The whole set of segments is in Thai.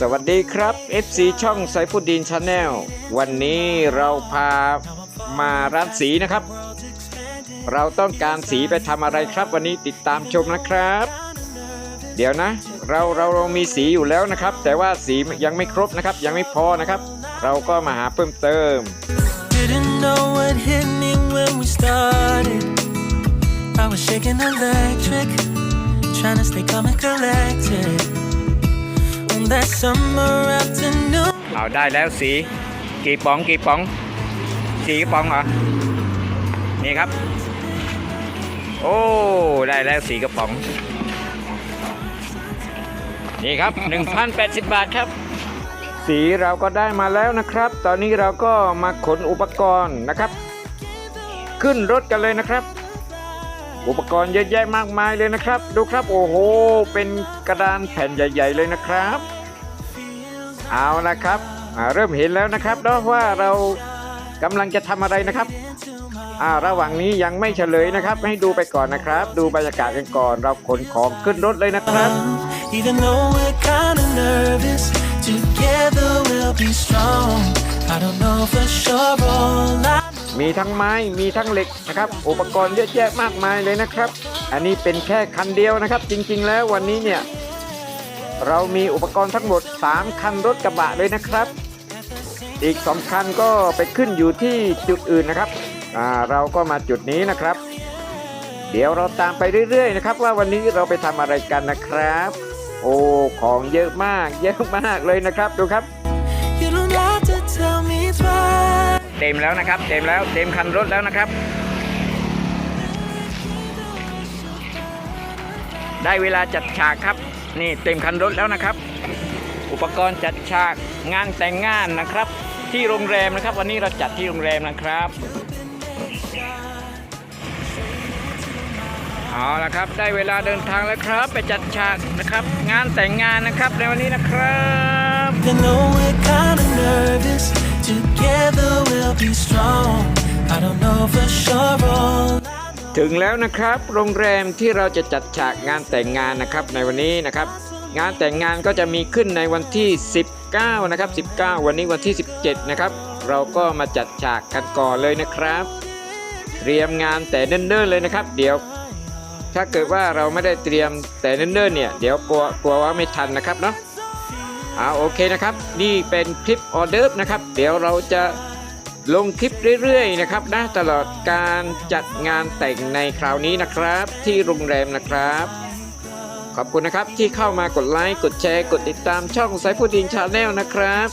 สวัสดีครับ FC ช่องไซฟุดดินชาแนลวันนี้เราพามาร้านสีนะครับ เราต้องการสีไปทำอะไรครับวันนี้ติดตามชมนะครับ เดี๋ยวนะ เราเราเรามีสีอยู่แล้วนะครับ แต่ว่าสียังไม่ครบนะครับ ยังไม่พอนะครับ เราก็มาหาเพิ่มเติม Didn't know what hit me when we started. I was shaking electric, trying to stay calm and collected. On that summer afternoon. เอาได้แล้วสี กี่ป๋องกี่ป๋อง สีกระป๋องเหรอ นี่ครับ โอ้ ได้แล้วสีกระป๋อง นี่ครับ 1,080 บาทครับ สีเราก็ได้มาแล้วนะครับ ตอนนี้เราก็มาขนอุปกรณ์นะครับ ขึ้นรถกันเลยนะครับอุปกรณ์เยอะแยะมากมายเลยนะครับ ดูครับโอ้โห เป็นกระดานแผ่นใหญ่ ๆ เลยนะครับ เอาละครับอ่าเริ่มเห็นแล้วนะครับเนาะว่าเรากำลังจะทำอะไรนะครับอ่าระหว่างนี้ยังไม่เฉลยนะครับ ให้ดูไปก่อนนะครับ ดูบรรยากาศกันก่อน เราขนของขึ้นรถเลยนะครับ Even though we're kinda nervous, together we'll be strong. I don't know for sure all I มีทั้งไม้มีทั้งเหล็กนะครับ อุปกรณ์เยอะแยะมากมายเลยนะครับ อันนี้เป็นแค่คันเดียวนะครับ จริงๆ แล้ววันนี้เนี่ย เรามีอุปกรณ์ทั้งหมด 3 คันรถกระบะเลยนะครับ อีก 2 คันก็ไปขึ้นอยู่ที่จุดอื่นนะครับอ่าเราก็มาจุดนี้นะครับ เดี๋ยวเราตามไปเรื่อยๆนะครับ ว่าวันนี้เราไปทำอะไรกันนะครับ โอ้ของเยอะมากเยอะมากเลยนะครับดูครับ You don't have to tell me twice. เต็มแล้วนะครับ เต็มแล้วเต็มคันรถแล้วนะครับได้เวลาจัดฉากครับ นี่เต็มคันรถแล้วนะครับ อุปกรณ์จัดฉากงานแต่งงานนะครับ ที่โรงแรมนะครับ วันนี้เราจัดที่โรงแรมนะครับเอาละครับ ได้เวลาเดินทางแล้วครับ ไปจัดฉากนะครับ งานแต่งงานนะครับในวันนี้นะครับ Together we'll be strong. I don't know for sure ถึงแล้วนะครับ โรงแรมที่เราจะจัดฉากงานแต่งงานนะครับในวันนี้นะครับ งานแต่งงานก็จะมีขึ้นในวันที่ 19 นะครับ 19 วันนี้วันที่ 17 นะครับ เราก็มาจัดฉากกันก่อนเลยนะครับ เตรียมงานแต่เนิ่นๆเลยนะครับ เดี๋ยว ถ้าเกิดว่าเราไม่ได้เตรียมแต่เนิ่นๆเนี่ยเดี๋ยวกลัวกลัวว่าไม่ทันนะครับเนาะเอาโอเคนะครับ นี่เป็นคลิปออเดิร์ฟนะครับ เดี๋ยวเราจะ ลงคลิปเรื่อยๆนะครับนะตลอดการจัดงานแต่งในคราวนี้นะครับ ที่โรงแรมนะครับ ขอบคุณนะครับที่เข้ามากดไลค์กดแชร์ กดติดตามช่องไซฟูดินชาแนลนะครับ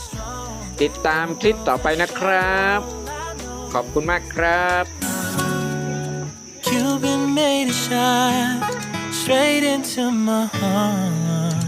ติดตามคลิปต่อไปนะครับ ขอบคุณมากครับ Cupid made a shot straight into my heart.